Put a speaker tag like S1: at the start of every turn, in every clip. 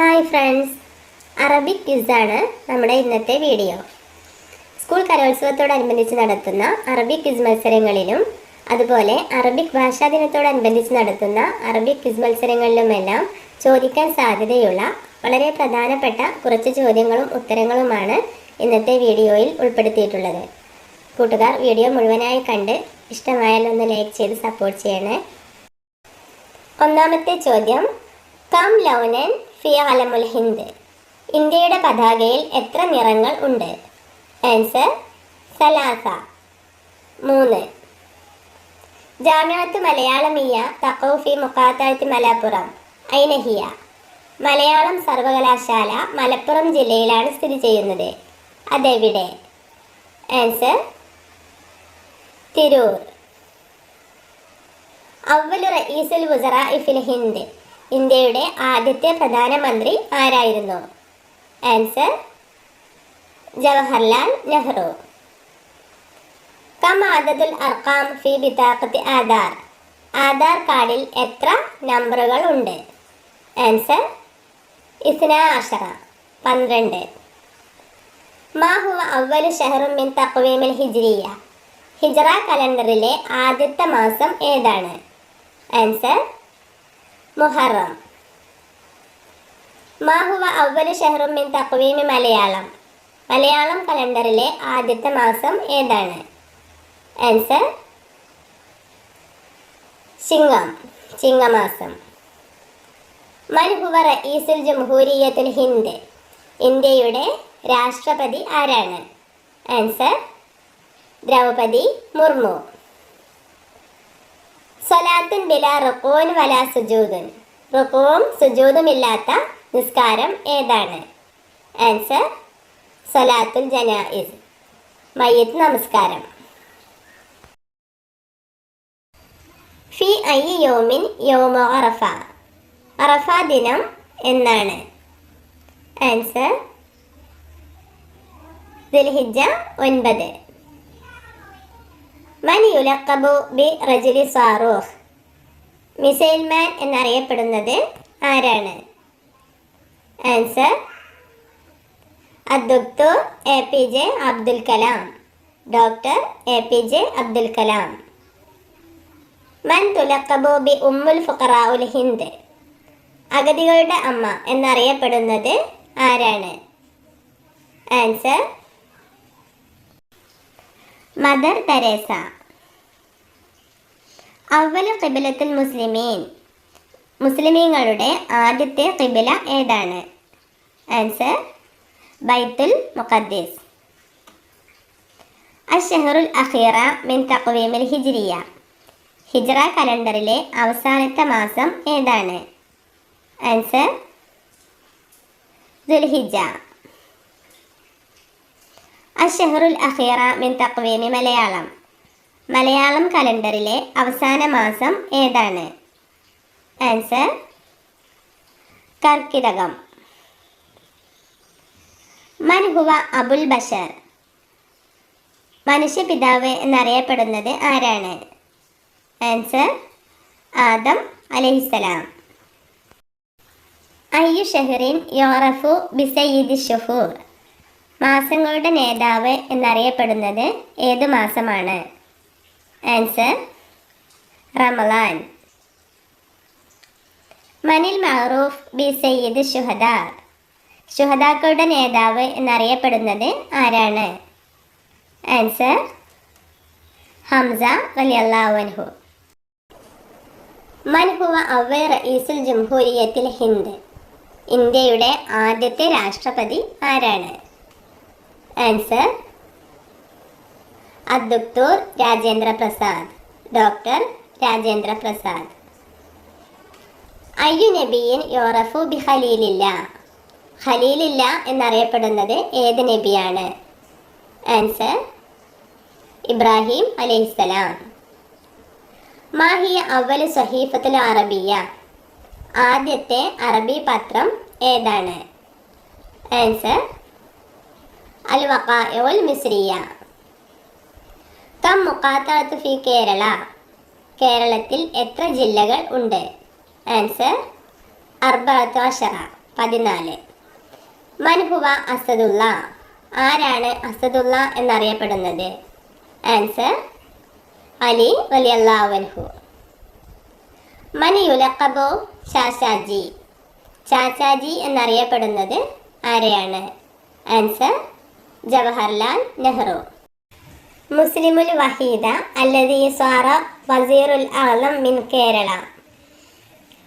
S1: Hi friends. Arabic ക്വിസാണ് നമ്മുടെ ഇന്നത്തെ video. School കലോത്സവത്തോടനുബന്ധിച്ച് നടത്തുന്ന അറബിക് ക്വിസ് മത്സരങ്ങളിലും അതുപോലെ അറബിക് ഭാഷാ ദിനത്തോടനുബന്ധിച്ച് നടത്തുന്ന അറബിക് ക്വിസ് മത്സരങ്ങളിലുമെല്ലാം ചോദിക്കാൻ സാധ്യതയുള്ള വളരെ പ്രധാനപ്പെട്ട കുറച്ച് ചോദ്യങ്ങളും ഉത്തരങ്ങളുമാണ് ഇന്നത്തെ വീഡിയോയിൽ ഉൾപ്പെടുത്തിയിട്ടുള്ളത്. കൂട്ടുകാർ വീഡിയോ മുഴുവനായി കണ്ട് ഇഷ്ടമായാൽ ഒന്ന് ലൈക്ക് ചെയ്ത് സപ്പോർട്ട് ചെയ്യണേ. ഒന്നാമത്തെ ചോദ്യം കം ലൗനൻ ഫി അലമുൽ ഹിന്ദ്. ഇന്ത്യയുടെ പതാകയിൽ എത്ര നിറങ്ങൾ ഉണ്ട്? ആൻസർ സലാസ. മൂന്ന്. ജാമ്യാത്ത് മലയാളമിയ തക്കൗഫി മുക്കാത്താഴ്ത്തി മലപ്പുറം ഐനഹിയ. മലയാളം സർവകലാശാല മലപ്പുറം ജില്ലയിലാണ് സ്ഥിതി ചെയ്യുന്നത്. അതെവിടെ? ആൻസർ തിരൂർ. അവലു റയീസുൽ വുസറ ഇഫിൽ ഹിന്ദ്. ഇന്ത്യയുടെ ആദ്യത്തെ പ്രധാനമന്ത്രി ആരായിരുന്നു? ആൻസർ ജവഹർലാൽ നെഹ്റു. കം ആദത്തുൽ അർക്കാം ഫി ബിതാഖത്ത് ആധാർ. ആധാർ കാർഡിൽ എത്ര നമ്പറുകൾ ഉണ്ട്? ആൻസർ ഇസ്ന അഷറ പന്ത്രണ്ട്. മാ ഹുവ അവലു ഷഹറും മിൻ തക്വീമിൽ ഹിജ്രിയ. ഹിജറ കലണ്ടറിലെ ആദ്യത്തെ മാസം ഏതാണ്? ആൻസർ മുഹറം. മാഹുവ അവൽ ഷെഹറും മിൻ തക്വീമി മലയാളം. മലയാളം കലണ്ടറിലെ ആദ്യത്തെ മാസം ഏതാണ്? ആൻസർ ചിങ്ങം ചിങ്ങമാസം. മൻഹുവ റയീസുൽ ജംഹൂരിയത്തുൽ ഹിന്ദ്. ഇന്ത്യയുടെ രാഷ്ട്രപതി ആരാണ്? ആൻസർ ദ്രൗപദി മുർമു. സ്വലാത്തുൻ ബില റുക്കൂൻ വല സുജൂദുൻ. റുക്കോവും സുജൂദുമില്ലാത്ത നിസ്കാരം ഏതാണ്? ആൻസർ സ്വലാത്തുൽ ജനായിസ്. മയ്യത്ത് നമസ്കാരം. ഫി ഐ യോമിൻ യോമോ അറഫ. അറഫ ദിനം എന്നാണ്. ആൻസർ ദുൽഹിജ ഒൻപത്. ബി മിസൈൽ മാൻ എന്നറിയപ്പെടുന്നത് ആരാണ്? Answer അദ്ദുക്തൂർ A P J Abdul Kalam. Doctor A P J Abdul Kalam. മൻ തുലക്കബു ബി ഉമ്മുൽ ഫുഖറാഉൽ ഹിന്ദ്. അഗതികളുടെ അമ്മ എന്നറിയപ്പെടുന്നത് ആരാണ്? Answer Mother Teresa. അവല കിബിലത്തുൽ മുസ്ലിമീൻ. മുസ്ലിമീങ്ങളുടെ ആദ്യത്തെ കിബില ഏതാണ്? ആൻസർ ബൈത്തുൽ മുഖദ്ദീസ്. അഷഹറുൽ അഖീറ മിൻ തക്വീമിൽ ഹിജ്രിയ. ഹിജ്റ കലണ്ടറിലെ അവസാനത്തെ മാസം ഏതാണ്? ആൻസർ ദുൽഹിജ. അഷഹറുൽ അഖീറ മിൻ തക്വീമി മലയാളം. മലയാളം കലണ്ടറിലെ അവസാന മാസം ഏതാണ്? ആൻസർ കർക്കിടകം. മൻഹുവ അബുൽ ബഷർ. മനുഷ്യപിതാവ് എന്നറിയപ്പെടുന്നത് ആരാണ്? ആൻസർ ആദം അലഹിസലാം അയ്യു ഷെഹറിൻ യോറഫു ബിസയ്യിദ് ഷുഹൂർ. മാസങ്ങളുടെ നേതാവ് എന്നറിയപ്പെടുന്നത് ഏത് മാസമാണ്? ആൻസർ റമലാൻ. മനിൽ മഹറൂഫ് ബി സയ്യിദ് ഷുഹദ ഷുഹദാക്കളുടെ നേതാവ് എന്നറിയപ്പെടുന്നത് ആരാണ്? ആൻസർ ഹംസ വലിയല്ലാവൻഹു മൻഹുവ അവ റയീസുൽ ജംഹൂരിയത്തിൽ ഹിന്ദ്. ഇന്ത്യയുടെ ആദ്യത്തെ രാഷ്ട്രപതി ആരാണ്? ആൻസർ അദ്ദുക്തൂർ രാജേന്ദ്ര പ്രസാദ് ഡോക്ടർ രാജേന്ദ്ര പ്രസാദ് അയ്യു നബിയിൻ യോറഫു ബി ഖലീലില്ല ഖലീലില്ല എന്നറിയപ്പെടുന്നത് ഏത് നബിയാണ്? ആൻസർ ഇബ്രാഹിം അലൈഹിസ്സലാം. മാഹിയ അവൽ സഹീഫത്തുൽ അറബിയ. ആദ്യത്തെ അറബി പത്രം ഏതാണ്? ആൻസർ വഖാഇഉൽ മിസ്രിയ. കം മുഖാത്തളത്ത് ഫി കേരള. കേരളത്തിൽ എത്ര ജില്ലകൾ ഉണ്ട്? ആൻസർ അർബഅത്തു അഷറ പതിനാല്. മൻഹുവ അസദുള്ള. ആരാണ് അസദുള്ള എന്നറിയപ്പെടുന്നത്? ആൻസർ അലി വലിയല്ലാവൻഹു മനി യുലക്കബോ ചാച്ചാജി ചാച്ചാജി എന്നറിയപ്പെടുന്നത് ആരെയാണ്? ആൻസർ ജവഹർലാൽ നെഹ്റു. മുസ്ലിമുൽ വഹീദ അല്ലതി സ്വാറ വസീറുൽ ആലം മിൻ കേരള.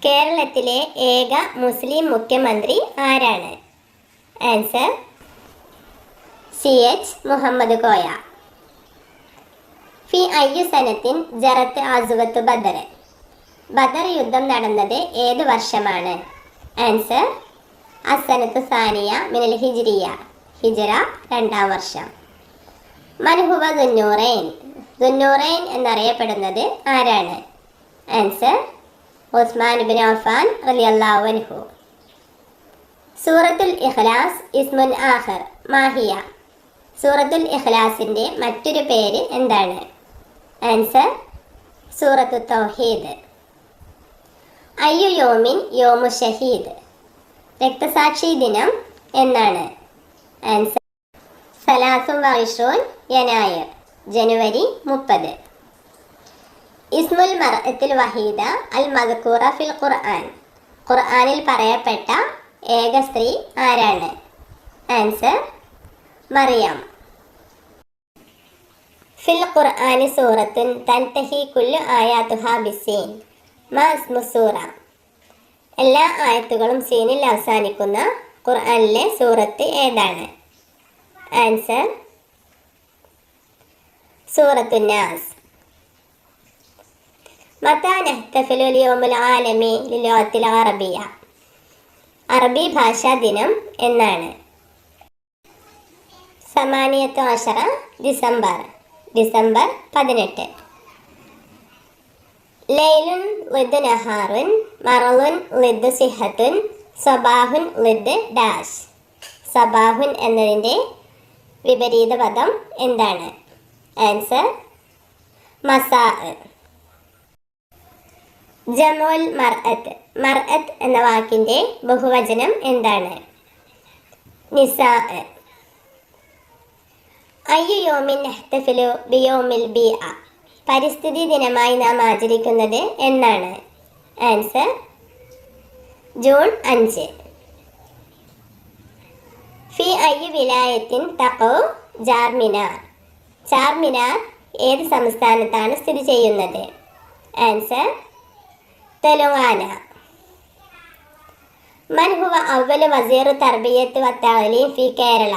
S1: കേരളത്തിലെ ഏക മുസ്ലിം മുഖ്യമന്ത്രി ആരാണ്? Answer C H Muhammad Koya. ഫി അയ്യു സനത്തിൻ ജറത്ത് ആസുവത്ത് ബദർ. ബദർ യുദ്ധം നടന്നത് ഏത് വർഷമാണ്? ആൻസർ അസനത്ത് സാനിയ മിനൽ ഹിജ്രിയ. ഹിജറ രണ്ടാം വർഷം. മൻഹുവ ദുന്നൂറൈൻ. ദുന്നൂറൈൻ എന്നറിയപ്പെടുന്നത് ആരാണ്? ആൻസർ ഉസ്മാൻ ബിൻ അഫാൻ അലി അള്ളാഹു സൂറത്തുൽ ഇഖ്ലാസ് ഇസ്മുൻ ആഹർ മാഹിയ. സൂറത്തുൽ ഇഖ്ലാസിന്റെ മറ്റൊരു പേര് എന്താണ്? ആൻസർ സൂറത്തു തൗഹീദ്. അയ്യു യോമിൻ യോമു ഷഹീദ്. രക്തസാക്ഷി ദിനം എന്നാണ്. ആൻസർ സലാസും വൈഷോൻ യനായർ ജനുവരി മുപ്പത്. ഇസ്മുൽ മറത്തിൽ വഹീദ അൽ മദക്കൂറ ഫിൽ ഖുർആൻ. ഖുർആനിൽ പറയപ്പെട്ട ഏക സ്ത്രീ ആരാണ്? ആൻസർ മറിയാം. ഫിൽ ഖുർആനി സൂറത്തുൻ തൻതഹി കുല്ലു ആയാതുഹ ബിസീൻ. മാ ഇസ്മു സൂറ. എല്ലാ ആയത്തുകളും സീനിൽ അവസാനിക്കുന്ന ഖുർആനിലെ സൂറത്ത് ഏതാണ്? ആൻസർ സൂറത്തുന്നാസ്. മത്താ നഹ്തഫിലു ലിയോമുൽ ആലമി ലിലോത്തിൽ അറബിയ. അറബി ഭാഷാ ദിനം എന്നാണ്. സമാനിയത്ത് അഷറ ഡിസംബർ ഡിസംബർ പതിനെട്ട്. ലൈലുൻ ലിദ് നഹാറുൻ മറലുൻ ലിദ് സിഹത്തുൻ സബാഹുൻ വിത്ത് ഡാഷ്. സബാഹുൻ എന്നതിന്റെ വിപരീത പദം എന്താണ്? ആൻസർ മസാ ജമോൽ മർഅത്ത്. മർഅത്ത് എന്ന വാക്കിന്റെ ബഹുവചനം എന്താണ്? നിസാ അയ്യു യോമിൻ നെഹ്തഫിലു ബിയോമിൽ ബി പരിസ്ഥിതി ദിനമായി നാം ആചരിക്കുന്നത് എന്നാണ്. ആൻസർ ജൂൺ അഞ്ച്. ഫി അയ്യു വിലായത്തിൻ തക്കോ ജാർമിനാർ. ചാർമിനാർ ഏത് സംസ്ഥാനത്താണ് സ്ഥിതി ചെയ്യുന്നത്? ആൻസർ തെലുങ്കാന. മൻഹുവ അവൽ വസീർ തർബിയത്ത് വത്താവലി ഫി കേരള.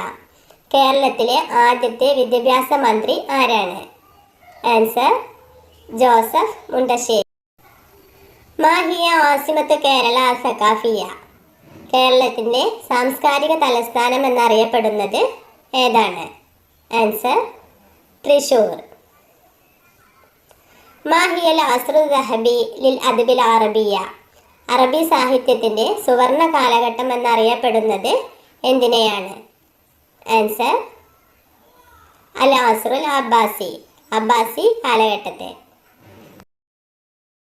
S1: കേരളത്തിലെ ആദ്യത്തെ വിദ്യാഭ്യാസ മന്ത്രി ആരാണ്? ആൻസർ ജോസഫ് മുണ്ടശ്ശേരി. മാഹിയ ആസിമത്ത് കേരള സക്കാഫിയ കേരളത്തിന്റെ സാംസ്കാരിക തലസ്ഥാനം എന്നറിയപ്പെടുന്നത് ഏതാണ്? ആൻസർ തൃശൂർ. മാഹിയൽ അസ്രു ദഹബി ലിൽ അദബിൽ അറബിയ. അറബി സാഹിത്യത്തിന്റെ സുവർണ കാലഘട്ടം എന്നറിയപ്പെടുന്നത് എന്തിനെയാണ്? ആൻസർ അൽ അസ്രുൽ അബ്ബാസി. അബ്ബാസി കാലഘട്ടത്തെ.